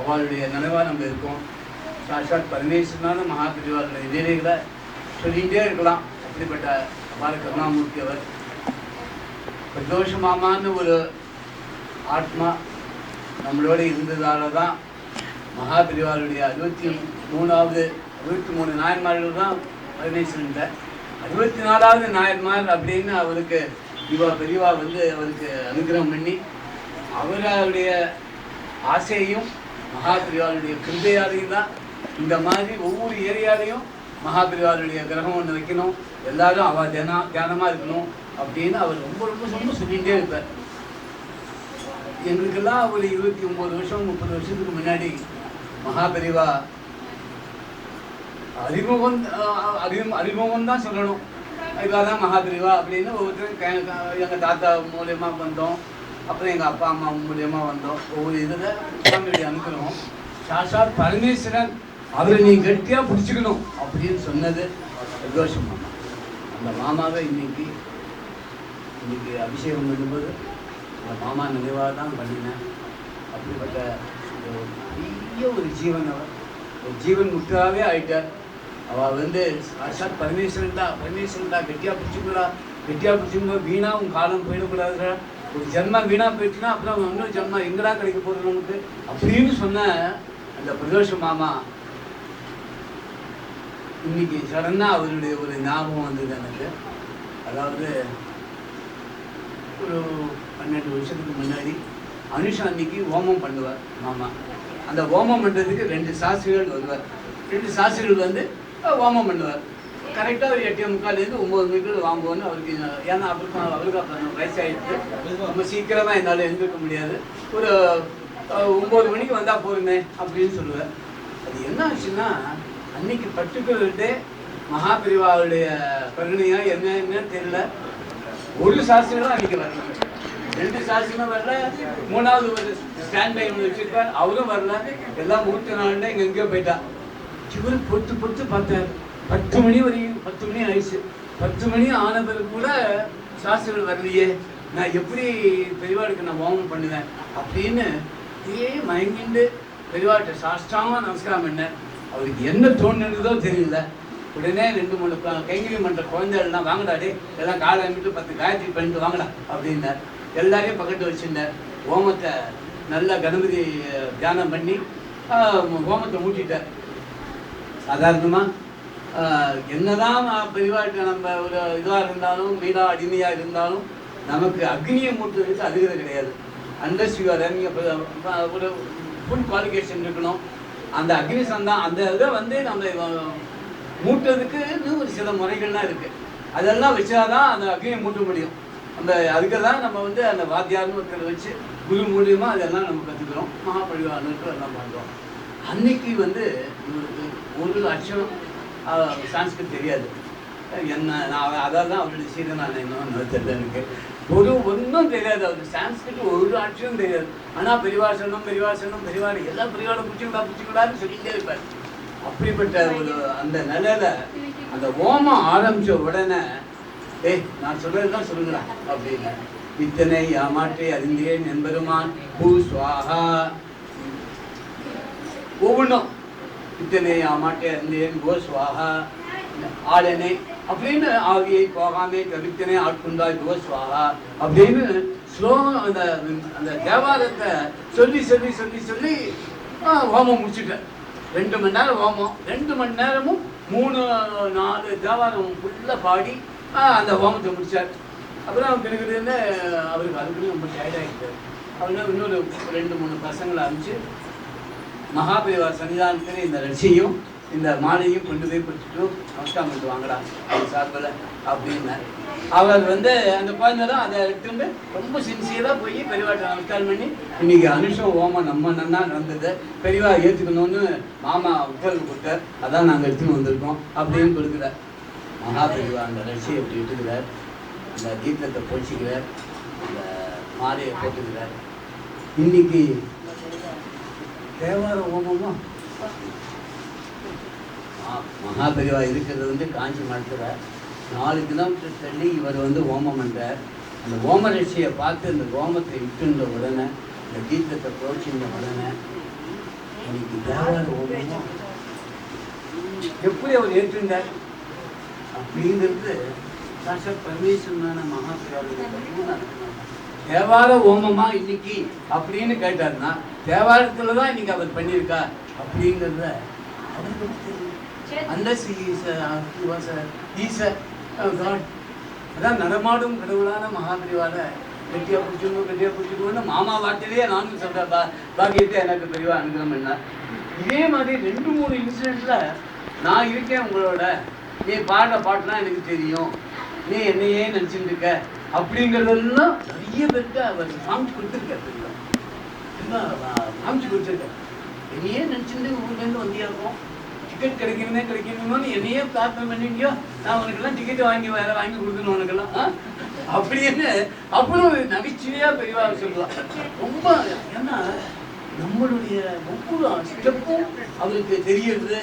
அவளுடைய நினைவாக நம்ம இருக்கோம். சாட்சாத் பரமேஸ்வரனான மகாபிரிவாளுடைய லீலைகளை சொல்லிகிட்டே இருக்கலாம். அப்படிப்பட்ட அபார கருணாமூர்த்தி அவர். பிரதோஷ மாமான்னு ஒரு ஆத்மா நம்மளோட இருந்ததால தான் மகாபிரிவாளுடைய அறுபத்தி மூணாவது அறுபத்தி மூணு நாயன்மார்கள் தான் பரமேஸ்வரன் அறுபத்தி நாலாவது நாயன்மார் அப்படின்னு அவருக்கு இவா பெரியவா வந்து அவருக்கு அனுகிரகம் பண்ணி அவருடைய ஆசையையும் மகாபிரிவாளுடைய கிருபையாலையும் தான் இந்த மாதிரி ஒவ்வொரு ஏரியாலையும் மகாபிரிவாளுடைய கிரகம் ஒன்று வைக்கணும். எல்லாரும் அவ தினா தியானமாக இருக்கணும் அப்படின்னு அவர் ரொம்ப ரொம்ப ரொம்ப சொல்லிகிட்டே இருப்பார். எங்களுக்கெல்லாம் ஒரு இருபத்தி ஒம்பது வருஷம் முப்பது வருஷத்துக்கு முன்னாடி மகாபெரிவா அறிமுகம் அறிமுகம் அறிமுகம் தான் சொல்லணும். இவா தான் மகாபெரிவா அப்படின்னு ஒவ்வொருத்தரும் எங்கள் எங்க தாத்தா மூலயமா வந்தோம். அப்புறம் எங்கள் அப்பா அம்மா மூலியமாக வந்தோம். ஒவ்வொரு இதில் சுவாமியுடைய அனுகிரகம் சாஷாத் பரமேஸ்வரன் அவரை நீ கெட்டியாக பிடிச்சிக்கணும் அப்படின்னு சொன்னது சந்தோஷம் மாமா அந்த மாமாவை இன்னைக்கு இன்னைக்கு அபிஷேகம் பண்ணும்போது அந்த மாமா நினைவாக தான் பண்ணினேன். அப்படிப்பட்ட ஒரு பெரிய ஒரு ஜீவன் அவர். ஒரு ஜீவன் முட்டாவே ஆயிட்டார். அவள் வந்து சாட்சாத் பரமேஸ்வரன் தான் பரமேஸ்வரன் தான் கெட்டியாக பிடிச்சிக்கூடா கெட்டியாக பிடிச்சிக்கூட வீணா உன் காலம் போயிடக்கூடாதுடா. ஒரு ஜென்மம் வீணாக போயிடுச்சுன்னா அப்புறம் இன்னொரு ஜென்மா எங்கடா கிடைக்க போகிறது நமக்கு அப்படின்னு சொன்ன அந்த பிரதோஷ மாமா இன்னைக்கு சடனாக அவருடைய ஒரு ஞாபகம் வந்தது எனக்கு. அதாவது ஒரு பன்னெண்டு வருஷத்துக்கு முன்னாடி அனுஷா அன்னைக்கு ஹோமம் பண்ணுவார் மாமா. அந்த ஹோமம் பண்ணுறதுக்கு ரெண்டு சாஸ்திரிகள் வருவார். ரெண்டு சாஸ்திரிகள் வந்து ஹோமம் பண்ணுவார். கரெக்டாக ஒரு எட்டு முக்கால்லேருந்து ஒம்பது மணிக்குள்ள வாங்குவோன்னு அவருக்கு ஏன்னா அவருக்கு அவருக்கு அப்புறம் வயசாகிடுச்சு ரொம்ப சீக்கிரமாக என்னால் எழுந்திருக்க முடியாது. ஒரு ஒம்பது மணிக்கு வந்தால் போதுமே அப்படின்னு சொல்லுவேன். அது என்ன ஆச்சுன்னா அன்னைக்கு பர்டிகுலர் மகாபிரிவாவுடைய கருணையா என்னன்னு தெரியல. ஒரு சாஸ்திரம் அன்னைக்கு வரல. ரெண்டு சாஸ்திரமும் வரல. மூணாவது ஒரு ஸ்டாண்ட் பை ஒன்று வச்சிருப்பார். அவரும் வரல. எல்லாம் மூர்த்த நாள்ல இங்கே எங்கேயோ போயிட்டா. இவரு பொத்து பொத்து பார்த்தார் பத்து மணி வரையும் பத்து மணி ஆயிடுச்சு. பத்து மணி ஆன பிறகு கூட சாஸ்திரங்கள் வரலையே. நான் எப்படி பெரியவாளுக்கு நான் ஹோமம் பண்ணுவேன் அப்படின்னு இதே மயங்கிண்டு பெரியவாட்ட சாஷ்டாம நமஸ்காரம் பண்ணேன். அவருக்கு என்ன தோணுனதோ தெரியல. உடனே ரெண்டு மூணு க- கைங்கரி மன்ற குழந்தைகள்லாம் வாங்கடா டே எல்லாம் காலை அமிட்டு பத்து காயத்ரி பண்ணிட்டு வாங்கடா அப்படின்னார். எல்லாரையும் பக்கத்து வச்சுருந்தார். ஹோமத்தை நல்லா கணபதி தியானம் பண்ணி ஓமத்தை ஹோமத்தை மூட்டிட்டார். சாதாரணமாக என்னதான் பெரியவாட்ட நம்ம ஒரு இதுவாக இருந்தாலும் மீனா அடிமையாக இருந்தாலும் நமக்கு அக்னியை மூட்டுறதுக்கு அதுகிறது கிடையாது. அண்டர்ஸ் யூஆர் ஒரு ஃபுல் குவாலிஃபிகேஷன் இருக்கணும். அந்த அக்னி சந்தா அந்த இதை வந்து நம்ம அஹ், மூட்டுறதுக்கு இன்னும் ஒரு சில முறைகள்லாம் இருக்குது அதெல்லாம் வச்சாதான் அந்த அக்னியை மூட்ட முடியும். அந்த அதுக்கு தான் நம்ம வந்து அந்த வாத்தியார்னு ஒருத்தர் வச்சு குரு மூலியமாக அதெல்லாம் நம்ம கற்றுக்கிறோம் மகாபரிவாரனுக்கு எல்லாம் பண்ணுறோம் அன்னைக்கு வந்து ஒரு லட்சம் சான்ஸ்கிரிட் தெரியாது. என்ன நான் அதான் தான் அவருடைய சீதனான இன்னொன்று தெரியல எனக்கு. ஒரு ஒன்றும் தெரியாது. அவருக்கு சான்ஸ்கிரிட் ஒரு ஆட்சியும் தெரியாது. ஆனால் பெரிவாசனம் பெரிவாசனம் பெரிவார் எல்லாம் பெரியவாட பிடிச்சிங்களா பிடிச்சிங்களான்னு சொல்லிட்டே இருப்பார் அப்படிப்பட்ட ஒரு அந்த நிலையில அந்த ஓமம் ஆரம்பிச்ச உடனே ஏய் நான் சொல்றதுதான் சொல்லுங்களா அப்படின்னு. இத்தனை ஏமாற்றி அறிந்தேன் என்பருமான் பூ சுவாகா. ஒவ்வொன்றும். இத்தனை ஆமாட்டே இருந்தேன் கோ சுவாகா ஆளனை அப்படின்னு ஆவியை போகாமே கவித்தனே ஆட்கொண்டாய் கோ சுவாகா அப்படின்னு ஸ்லோ அந்த அந்த தேவாரத்தை சொல்லி சொல்லி சொல்லி சொல்லி ஹோமம் முடிச்சுட்டேன். ரெண்டு மணி நேரம் ஹோமம். ரெண்டு மணி நேரமும் மூணு நாலு தேவாரம் ஃபுல்லாக பாடி அந்த ஹோமத்தை முடித்தார் அப்புறம் பிறகுலேருந்து அவருக்கு அதுக்குன்னு ரொம்ப டயர்டாகிட்டார் ஆகிட்டார். இன்னொரு ரெண்டு மூணு பசங்களை அனுப்பிச்சு மகாபெரிவா சன்னிதானத்தில் இந்த லட்சியம் இந்த மாலையும் கொண்டு போய் கொடுத்துட்டு நமஸ்காரம் பண்ணிட்டு வாங்கடா அவர் சார்பில் அப்படின்னார் அவர் வந்து அந்த குழந்தை தான் அதை எடுத்துட்டு ரொம்ப சின்சியராக போய் பெரியவாட்ட நமஸ்காரம் பண்ணி இன்னைக்கு அனுஷம் ஓமம் நம்ம நன்னா நடந்தது பெரியவா ஏற்றுக்கணும்னு மாமா உத்தரவு கொடுத்தார். அதான் நாங்கள் எடுத்துன்னு வந்திருக்கோம் அப்படின்னு கொடுக்குறார். மகாபெரிவா அந்த லட்சியம் அப்படி விட்டுக்கிறார் அந்த தீர்த்தத்தை பொழிச்சிக்கிறார் அந்த மாலையை போட்டுக்கிறார். இன்னைக்கு தேவார ஹோமமா ஆ, மகாபெரிவா இருக்கிறது வந்து காஞ்சி மடத்துல. நாலு கிலோமீட்டர் தள்ளி இவர் வந்து ஹோமம் பண்றார். அந்த ஹோம ரட்சியை பார்த்து இந்த ஹோமத்தை விட்டுன்ற உடனே இந்த தீர்த்தத்தை புரோச்சின்ற உடனே தேவார ஓமமும் எப்படி அவர் ஏற்றிருந்தார்? அப்படிங்கிறது சாட்சாத் பரமேஸ்வரனான மகாபிராவுடைய பரிபூர்ண தேவார ஓமமா இன்னைக்கு அப்படின்னு கேட்டாருன்னா தேவாரத்துல தான் இன்னைக்கு அவர் பண்ணியிருக்கா? அப்படிங்கிறத a uh, God. அதான் நடமாடும் கடவுளான மகாபிரிவால கெட்டியா பிடிச்சிக்கணும் கெட்டியா பிடிச்சிக்கணும்னு மாமா வார்த்தையிலேயே நானும் சொல்றேன் பா பாக்கியத்தை எனக்கு பெரியவா அனுகிரம் பண்ண இதே மாதிரி ரெண்டு மூணு இன்சிடென்ட்ல நான் இருக்கேன் உங்களோட. நீ பாடுற பாட்டுலாம் எனக்கு தெரியும். நீ என்னையே நினைச்சிட்டு இருக்க. அப்படிங்கிறதெல்லாம் நிறைய பேருக்கு அவர் காமிச்சு கொடுத்துருக்காரு பெரியவா. என்ன, காமிச்சு கொடுத்துருக்காரு. என்னையே நினைச்சிட்டு ஊர்லேருந்து வந்தியாக்கும். டிக்கெட் கிடைக்கணுமே கிடைக்கணுமோன்னு என்னையே பிரார்த்தனை பண்ணிட்டியோ நான் உனக்கெல்லாம் டிக்கெட் வாங்கி வேற வாங்கி கொடுக்கணும் உனக்கெல்லாம் எல்லாம் அப்படின்னு அவ்வளோ நகைச்சுவையா பெரியவா சொல்லலாம் ரொம்ப ஏன்னா நம்மளுடைய ஒவ்வொரு ஸ்டெப்பும் அவருக்கு தெரியறது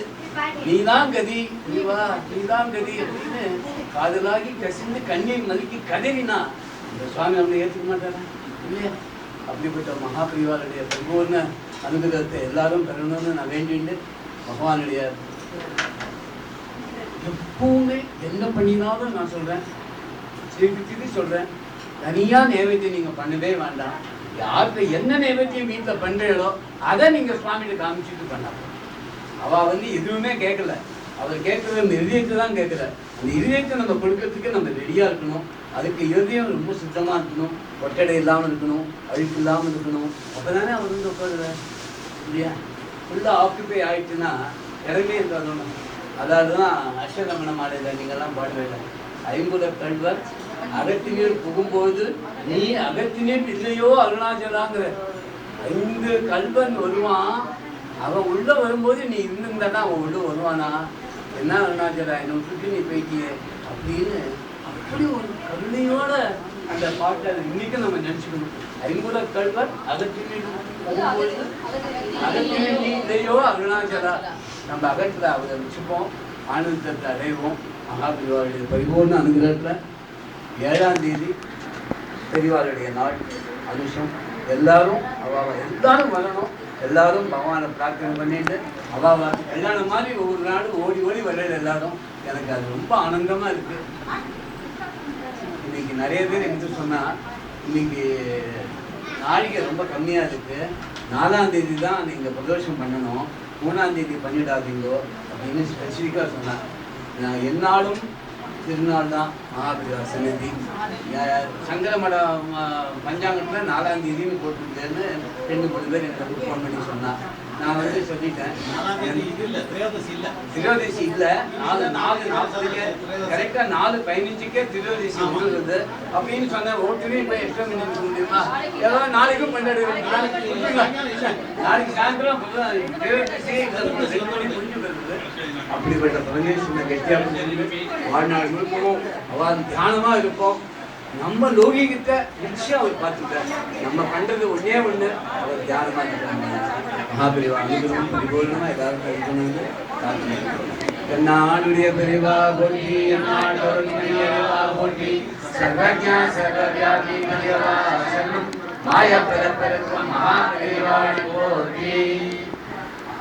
நீதான் கதி நீ வா நீதான் கதி அப்படின்னு காதலாகி கசிந்து கண்ணீர் மதிக்கி கதறினா இந்த சுவாமி அவனை ஏற்றுக்க மாட்டாரா? இல்லையா? அப்படிப்பட்ட மகாபிரிவாளுடைய பரிபூர்ண அனுகிரகத்தை எல்லாரும் பெறணும்னு நான் வேண்டிட்டு பகவானுடைய எப்பவுமே என்ன பண்ணினாலும் நான் சொல்றேன். திருப்பி திருப்பி சொல்றேன். தனியா நைவேத்தியம் நீங்க பண்ணவே வேண்டாம். யாருக்கு என்ன நைவேத்தியம் வீட்டில் பண்ணுறீங்களோ அதை நீங்கள் சுவாமிகிட்ட காமிச்சிட்டு பண்ணலாம். அவள் வந்து எதுவுமே கேட்கல. அவர் கேட்குறது அந்த இதயத்தை தான் கேட்கல. அந்த இதயத்தை நம்ம கொடுக்கறதுக்கு நம்ம ரெடியாக இருக்கணும். அதுக்கு இதயம் ரொம்ப சுத்தமாக இருக்கணும். ஒட்டடை இல்லாமல் இருக்கணும். அழுக்கு இல்லாமல் இருக்கணும். அப்பதானே அவர் வந்து உட்காருவார் இல்லையா? ஃபுல்லாக ஆக்குப்பை ஆயிடுச்சுன்னா இடமே இருக்காது அதாவது தான் அஷ்டரமண மாடல நீங்கள்லாம் பாடுவேன் ஐம்புல கல்வர் அகத்தினர் புகும்போது நீ அகத்தினர் இல்லையோ அருணாச்சலாங்கிற. ஐந்து கல்வன் வருவான். அவன் உள்ள வரும்போது நீ இருந்திருந்தானா அவன் உள்ள வருவானா? என்ன அருணாச்சலா என்னை விட்டுட்டு நீ போய்க்கிய அப்படின்னு அப்படி ஒரு கருணையோட அந்த பாட்டை இன்னைக்கு நம்ம நினைச்சுக்கணும். ஐம்புல கல்வர் அகத்தினர் புகும்போது அகத்தினீர் நீ இல்லையோ அருணாச்சலா? நம்ம அகத்தில் அவரை வச்சுப்போம் ஆனந்தத்தை அடைவோம். மகாபிரிவாவுடைய பரிபூர்ண அனுகிரகத்தில் ஏழாம் தேதி பெரியவாளுடைய நாள். அனுஷம் எல்லாரும் அவாவ எல்லாரும் வரணும். எல்லாரும் பகவானை பிரார்த்தனை பண்ணிட்டு அவ கல்யாணம் மாதிரி ஒவ்வொரு நாளும் ஓடி ஓடி வர்றது எல்லாரும். எனக்கு அது ரொம்ப ஆனந்தமா இருக்கு. இன்னைக்கு நிறைய பேர் எங்கிட்ட சொன்னா இன்னைக்கு நாழிகை ரொம்ப கம்மியா இருக்கு. நாலாம் தேதி தான் நீங்க பிரதோஷம் பண்ணணும். மூணாம் தேதி பண்ணிடாதீங்கோ அப்படின்னு ஸ்பெசிஃபிக்காக சொன்னார் நான் என்னாலும் திருநாள் தான் மகாபிரிவா சன்னதி அஹ் சங்கரமட பஞ்சாங்கத்தில் நாலாம் தேதின்னு போட்டுருக்கேன்னு ரெண்டு மூணு பேர் எனக்கு ஃபோன் பண்ணி சொன்னா. நான் வந்து சொல்லிட்டேன். திரோதசி இல்ல நாலு நாலு நாற்பதுக்கே கரெக்டா நாலு பதினஞ்சுக்கே திரோதசி வந்துருது அப்படின்னு சொன்னேன். ஓட்டுமே போய் எக்ஸ்ட்ரா பண்ணி முடியுமா ஏதோ நாளைக்கும் கொண்டாடுவோம் நாளைக்கு சாயந்தரம் திரோதசி முடிஞ்சு வருது அப்படிப்பட்ட பரமேஸ்வரனை கெட்டியா புரிஞ்சு வாழ்நாள் முழுக்கவும் அவன் தியானமா இருப்போம். நம்ம லோகிகத்தை நிச்சயம் அவர் பார்த்துட்டார் நம்ம பண்றது ஒண்ணே ஒண்ணு அவர் தியானமா இருக்காங்க மகாபிரிவா அனுகிரகம் பரிபூர்ணமா எல்லாரும் இருக்கணும்னு நாடுடைய பெரிவா போற்றி என்னாடோர் பெரியவா போற்றி சர்வஜா சர்வவியாதி பெரியவா சர்வம் மாய பரப்பரத்துவம் மகாபிரிவாடி போற்றி.